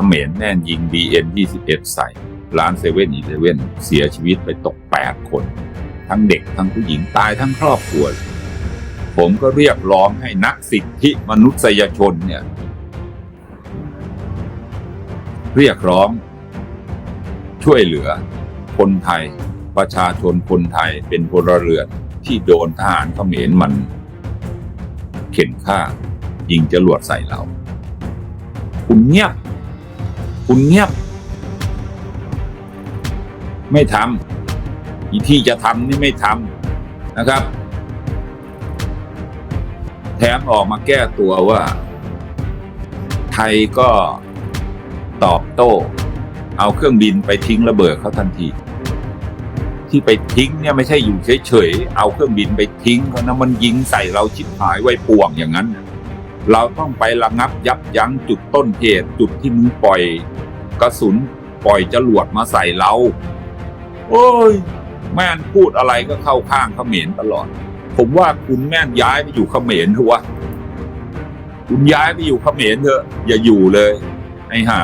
ขมรแน่นยิง BN 21 ใส่ ร้านเซเว่นอีเลเว่นเสียชีวิตไปตก 8 คน ทั้งเด็กทั้งผู้หญิงตายทั้งครอบครัว ผมก็เรียกร้องให้นักสิทธิมนุษยชนเนี่ย เรียกร้อง ช่วยเหลือ คนไทย ประชาชนคนไทยเป็นพลเรือนที่โดนทหารเขมรมัน เข็นฆ่า ยิงจรวดใส่เราคุณเงียบ คุณเงียบ ไม่ทำอีที่จะทำนี่ไม่ทำนะครับ แถมออกมาแก้ตัวว่า ไทยก็ตอบโต้ เอาเครื่องบินไปทิ้งระเบิดเขาทันที ที่ไปทิ้งเนี่ยไม่ใช่อยู่เฉยๆเอาเครื่องบินไปทิ้งเขานะมันยิงใส่เราชิบหายไว้ป่วงอย่างนั้นเราต้องไประงับยับยั้งจุดต้นเหตุจุดที่มึงปล่อย กระสุนปล่อยจรวดมาใส่เรา โอ้ย แม่นพูดอะไรก็เข้าข้างเขมรตลอด ผมว่าคุณแม่นย้ายไปอยู่เขมรเถอะวะคุณย้ายไปอยู่เขมรเถอะ อย่าอยู่เลย ไอ้ห่า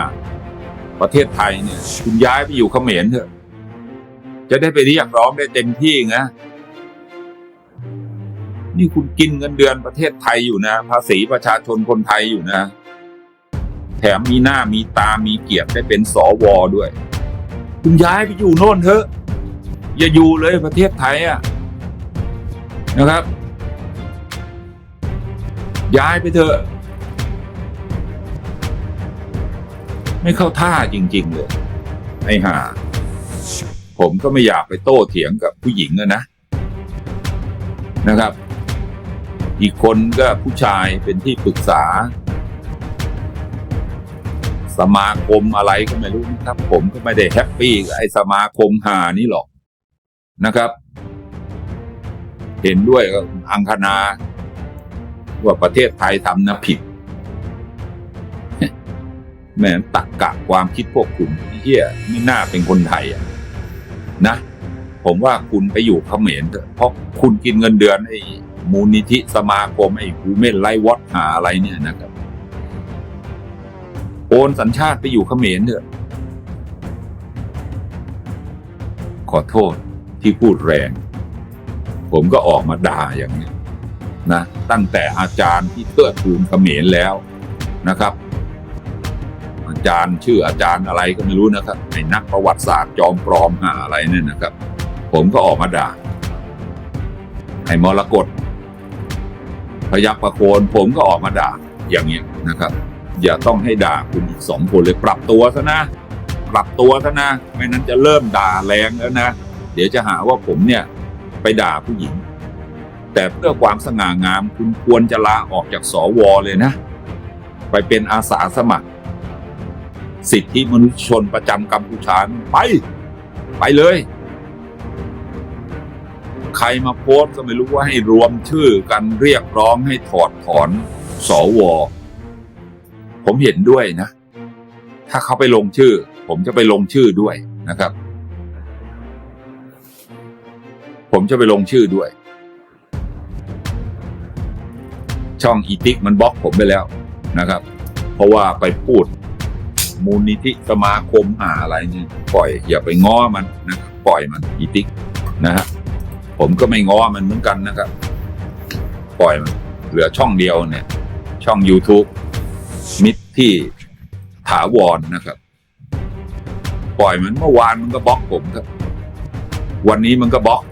ประเทศไทยเนี่ย คุณย้ายไปอยู่เขมรเถอะ จะได้ไปเรียกร้องได้เต็มที่ไงนี่คุณกินเงินเดือนประเทศไทยอยู่นะ ภาษีประชาชนคนไทยอยู่นะ ถมมีหน้ามีตามีเกียรติได้เป็นสวด้วย คุณย้ายไปอยู่โน่นเถอะ อย่าอยู่เลยประเทศไทยอะนะครับ ย้ายไปเถอะ ไม่เข้าท่าจริง ๆ เลย ไอ้ห่าผมก็ไม่อยากไปโต้เถียงกับผู้หญิงนะนะครับ อีกคนก็ผู้ชายเป็นที่ปรึกษา สมาคมอะไรก็ไม่รู้นะครับ ผมก็ไม่ได้แฮปปี้กับไอ้สมาคมหานี่หรอกนะครับ เห็นด้วยอังคณาว่าประเทศไทยทำนะผิดแหม่ตักกะความคิดพวกคุณเฮียไม่น่าเป็นคนไทยอะนะ ผมว่าคุณไปอยู่เขมรเถอะเพราะคุณกินเงินเดือนไอ้มูลนิธิสมาคมไอ้กูเม่นไลวอตหาอะไรเนี่ยนะครับ นสัญชาติไปอยู่เขมรเถอะ ขอโทษที่พูดแรง ผมก็ออกมาด่าอย่างนี้นะ ตั้งแต่อาจารย์ที่เทิดทูนเขมรแล้วนะครับ อาจารย์ชื่ออาจารย์อะไรก็ไม่รู้นะครับไอ้นักประวัติศาสตร์จอมปลอมหาอะไรเนี่ยนะครับ ผมก็ออกมาด่าไอ้มรกตพยักประโคนผมก็ออกมาด่าอย่างเงี้ยนะครับ อย่าต้องให้ด่าคุณอีกสองคนเลยปรับตัวซะนะ ปรับตัวซะนะไม่นั้นจะเริ่มด่าแรงแล้วนะ เดี๋ยวจะหาว่าผมเนี่ยไปด่าผู้หญิง แต่เพื่อความสง่างามคุณควรจะลาออกจากสวเลยนะ ไปเป็นอาสาสมัคร สิทธิมนุษยชนประจำกัมพูชาไป ไปเลย ใครมาโพสก็ไม่รู้ว่าให้รวมชื่อกันเรียกร้องให้ถอดถอนสว ผมเห็นด้วยนะ ถ้าเขาไปลงชื่อ ผมจะไปลงชื่อด้วยนะครับ ผมจะไปลงชื่อด้วย ช่องอีติกมันบล็อกผมไปแล้วนะครับ เพราะว่าไปพูด มูลนิธิสมาคมหาอะไรนี่ปล่อย อย่าไปง้อมันนะครับปล่อยมันอีติกนะฮะผมก็ไม่ง้อมันเหมือนกันนะครับ ปล่อยมัน เหลือช่องเดียวเนี่ย ช่อง YouTube มิตรที่ถาวรนะครับ ปล่อยมันเมื่อวานมันก็บล็อกผมครับ วันนี้มันก็บล็อก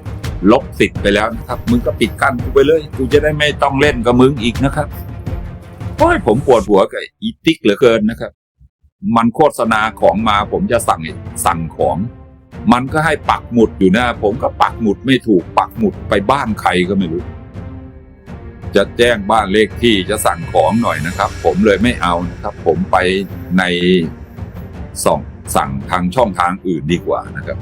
ลบสิทธิ์ไปแล้วนะครับ มึงก็ปิดกั้นกูไปเลย กูจะได้ไม่ต้องเล่นกับมึงอีกนะครับโอ้ยผมปวดหัวกับอีติกเหลือเกินนะครับ มันโฆษณาของมาผมจะสั่งสั่งของ มันก็ให้ปักหมุดอยู่นะ ผมก็ปักหมุดไม่ถูกปักหมุดไปบ้านใครก็ไม่รู้ จะแจ้งบ้านเลขที่จะสั่งของหน่อยนะครับ ผมเลยไม่เอานะครับ ผมไปในส่องสั่งทางช่องทางอื่นดีกว่านะครับ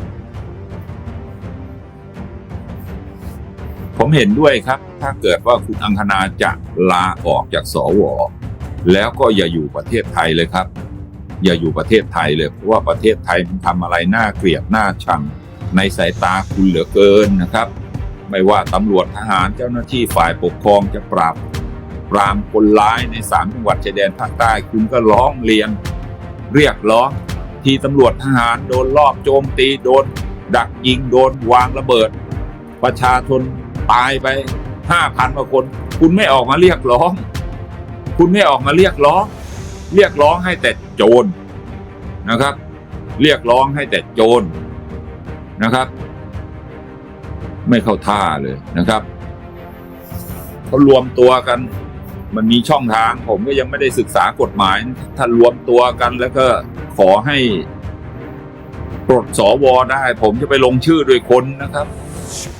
ผมเห็นด้วยครับ ถ้าเกิดว่าคุณอังคณาจะลาออกจากสวแล้วก็อย่าอยู่ประเทศไทยเลยครับ อย่าอยู่ประเทศไทยเลยเพราะว่าประเทศไทยมันทำอะไรน่าเกลียดน่าชังในสายตาคุณเหลือเกินนะครับ ไม่ว่าตำรวจทหารเจ้าหน้าที่ฝ่ายปกครองจะปราบ ปรามคนร้ายในสามจังหวัดชายแดนภาคใต้คุณก็ร้องเรียน เรียกร้อง ที่ตำรวจทหารโดนลอบโจมตีโดน ดักยิงโดนวางระเบิด ประชาชนตายไปห้าพันกว่าคน คุณไม่ออกมาเรียกร้อง คุณไม่ออกมาเรียกร้อง เรียกร้องให้แต่โจรนะครับ เรียกร้องให้แต่โจรนะครับ ไม่เข้าท่าเลยนะครับเขารวมตัวกัน มันมีช่องทาง ผมก็ยังไม่ได้ศึกษากฎหมาย ถ้ารวมตัวกันแล้วก็ขอให้ปลดสวได้ ผมจะไปลงชื่อด้วยคนนะครับ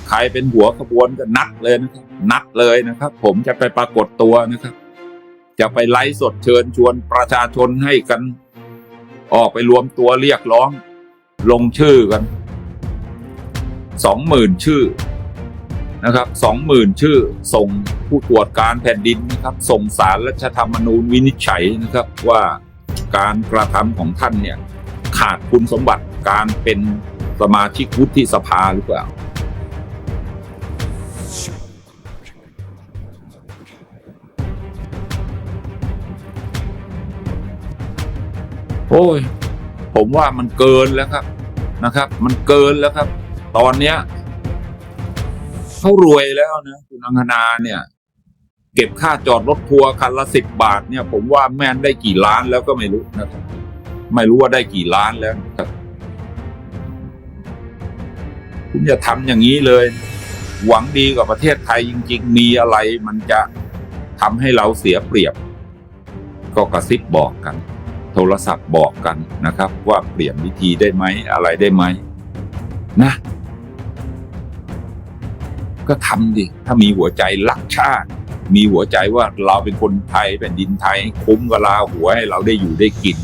ใครเป็นหัวขบวนก็นัดเลยนะครับ นัดเลยนะครับ ผมจะไปปรากฏตัวนะครับ จะไปไลฟ์สดเชิญชวนประชาชนให้กัน ออกไปรวมตัวเรียกร้อง ลงชื่อกัน สองหมื่นชื่อนะครับสองหมื่นชื่อ ส่งผู้ตรวจการแผ่นดินนะครับ ส่งสารรัฐธรรมนูญวินิจฉัยนะครับว่าการกระทำของท่านเนี่ยขาดคุณสมบัติการเป็นสมาชิกวุฒิสภาหรือเปล่า โอ้ย ผมว่ามันเกินแล้วครับนะครับ มันเกินแล้วครับ ตอนเนี้ยเขารวยแล้วนะคุณอังคณาเนี่ย เก็บค่าจอดรถทัวร์คันละสิบบาท เนี่ย ผมว่าแม่นได้กี่ล้านแล้วก็ไม่รู้นะครับไม่รู้ว่าได้กี่ล้านแล้วครับคุณอย่าทำอย่างนี้เลย หวังดีกับประเทศไทยจริง ๆ มีอะไรมันจะทำให้เราเสียเปรียบ ก็กระซิบบอกกัน โทรศัพท์บอกกันนะครับ ว่าเปลี่ยนวิธีได้ไหมอะไรได้ไหมนะ ก็ทำดิถ้ามีหัวใจรักชาติ มีหัวใจว่าเราเป็นคนไทยแผ่นดินไทย คุ้มกับลาหัวให้เราได้อยู่ได้กิน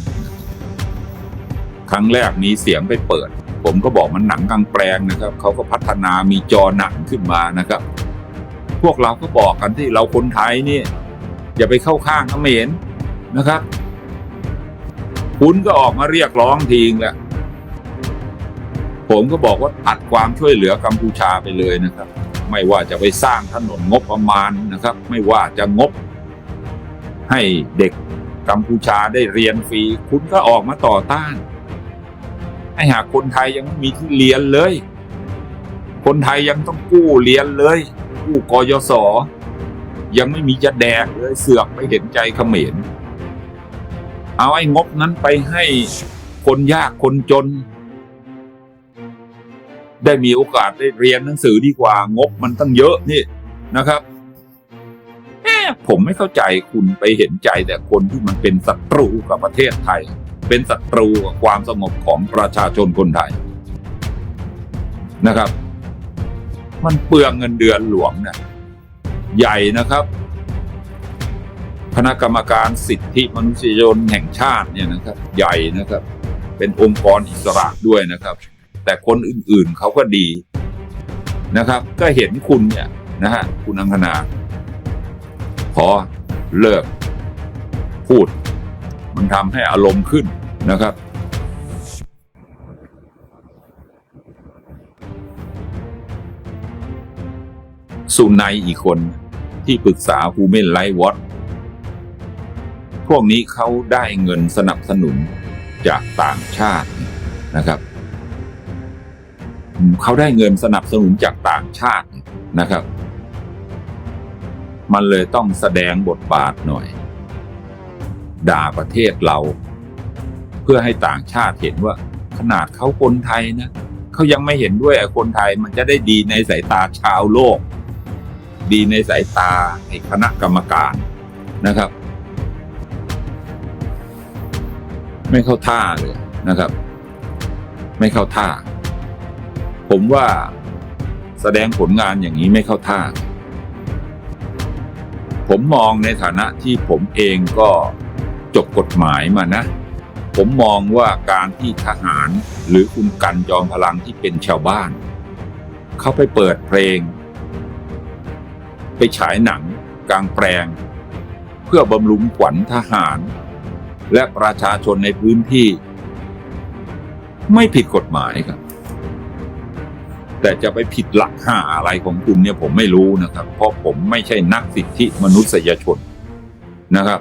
ครั้งแรกมีเสียงไปเปิด ผมก็บอกมันหนังกลางแปลงนะครับเขาก็พัฒนามีจอหนังขึ้นมานะครับ พวกเราก็บอกกันที่เราคนไทยนี่อย่าไปเข้าข้างเขมรนะครับ คุณก็ออกมาเรียกร้องทีงแหละผมก็บอกว่าตัดความช่วยเหลือกัมพูชาไปเลยนะครับ ไม่ว่าจะไปสร้างถนนงบประมาณนะครับ ไม่ว่าจะงบ ให้เด็กกัมพูชาได้เรียนฟรี คุณก็ออกมาต่อต้าน ให้หากคนไทยยังไม่มีที่เรียนเลย คนไทยยังต้องกู้เรียนเลยกู้กยศยังไม่มีจะแดกเลยเสือกไม่เห็นใจเขมรเอาไอ้งบนั้นไปให้คนยากคนจน ได้มีโอกาสได้เรียนหนังสือดีกว่างบมันตั้งเยอะนี่นะครับผมไม่เข้าใจคุณไปเห็นใจแต่คนที่มันเป็นศัตรูกับประเทศไทย เป็นศัตรูกับความสงบของประชาชนคนไทยนะครับ มันเปลืองเงินเดือนหลวงเนี่ยใหญ่นะครับ คณะกรรมการสิทธิมนุษยชนแห่งชาติเนี่ยนะครับ ใหญ่นะครับ เป็นองค์กรอิสระด้วยนะครับ แต่คนอื่นๆเขาก็ดีนะครับ ก็เห็นคุณเนี่ยนะฮะคุณอังคณาพอเลิกพูด มันทำให้อารมณ์ขึ้นนะครับ สุนัยอีกคนที่ปรึกษา Human Rights Watch พวกนี้เขาได้เงินสนับสนุนจากต่างชาตินะครับ เขาได้เงินสนับสนุนจากต่างชาตินะครับ มันเลยต้องแสดงบทบาทหน่อย ด่าประเทศเรา เพื่อให้ต่างชาติเห็นว่า ขนาดเขาคนไทยนะเขายังไม่เห็นด้วยไอ้คนไทยมันจะได้ดีในสายตาชาวโลก ดีในสายตาไอ้คณะกรรมการนะครับ ไม่เข้าท่าเลยนะครับ ไม่เข้าท่า ผมว่าแสดงผลงานอย่างนี้ไม่เข้าท่า ผมมองในฐานะที่ผมเองก็จบกฎหมายมานะ ผมมองว่าการที่ทหารหรือคุณกันจอมพลังที่เป็นชาวบ้าน เขาไปเปิดเพลง ไปฉายหนังกลางแปลง เพื่อบำรุงขวัญทหาร และประชาชนในพื้นที่ ไม่ผิดกฎหมายครับ แต่จะไปผิดหลักหาอะไรของคุณเนี่ยผมไม่รู้นะครับ เพราะผมไม่ใช่นักสิทธิมนุษยชนนะครับ